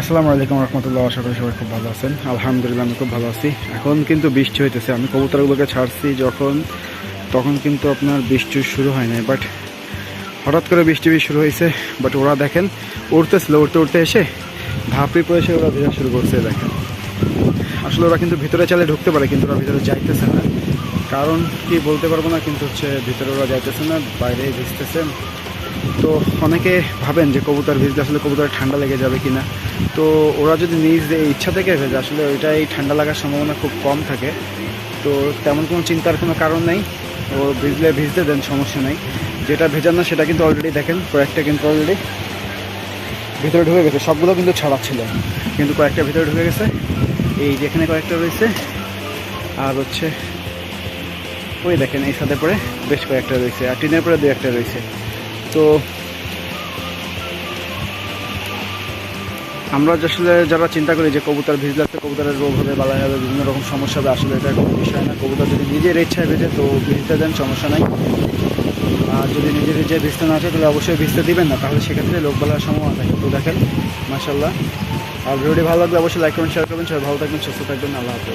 আসসালামু আলাইকুম রহমতুল্লাহ, আশা করি সবাই খুব ভালো আছেন। আলহামদুলিল্লাহ, আমি খুব ভালো আছি। এখন কিন্তু বৃষ্টি হইতেছে। আমি কবুতরগুলোকে ছাড়ছি যখন, তখন কিন্তু আপনার বৃষ্টি শুরু হয় নাই। বাট হঠাৎ করে বৃষ্টি শুরু হয়েছে বাট ওরা দেখেন, উড়তেছিল, উড়তে উড়তে এসে ধাপড়ি পড়ে এসে ওরা ভেজা শুরু করছে, দেখেন। আসলে ওরা কিন্তু ভিতরে চালে ঢুকতে পারে, কিন্তু ওরা ভিতরে যাইতেছে না। কারণ কি বলতে পারব না, কিন্তু হচ্ছে ভিতরে ওরা যাইতেছে না, বাইরে ভিজতেছে। তো অনেকে ভাবেন যে কবুতর ভিজলে আসলে কবুতরের ঠান্ডা লেগে যাবে কিনা। তো ওরা যদি নিজ ইচ্ছা থেকে ভেজে, আসলে ওইটাই ঠান্ডা লাগার সম্ভাবনা খুব কম থাকে। তো তেমন কোনো চিন্তার কোনো কারণ নেই। ও ভিজলে ভিজতে দেন, সমস্যা নেই। যেটা ভেজান না, সেটা কিন্তু অলরেডি দেখেন, কয়েকটা কিন্তু অলরেডি ভিতরে ঢুকে গেছে। সবগুলো কিন্তু ছাড়া ছিল কিন্তু কয়েকটা ভিতরে ঢুকে গেছে। এই যেখানে কয়েকটা রয়েছে। আর হচ্ছে ওই দেখেন, এই সাথে পরে বেশ কয়েকটা রয়েছে। আর টিনের পরে দু একটা রয়েছে। তো আমরা আসলে যারা চিন্তা করি যে কবুতর ভিজলে কবুতরের রোগ হবে বালা হবে, বিভিন্ন রকম সমস্যা হবে, আসলে এটা কোনো বিষয় না। কবুতর যদি নিজের ইচ্ছায় ভেজে, তো ভিজতে দেন, সমস্যা নাই। আর যদি নিজের ইচ্ছায় ভিজতে না চায়, তাহলে অবশ্যই ভিজতে দিবেন না। তাহলে সেক্ষেত্রে লোক বলার সম্ভাবনা থাকে। তো দেখেন মাসাল্লাহ আর ভিডিওটি ভালো লাগলে অবশ্যই লাইক করবেন শেয়ার করবেন। সবাই ভালো থাকবেন, সুস্থ থাকবেন। আল্লাহ হাফেজ।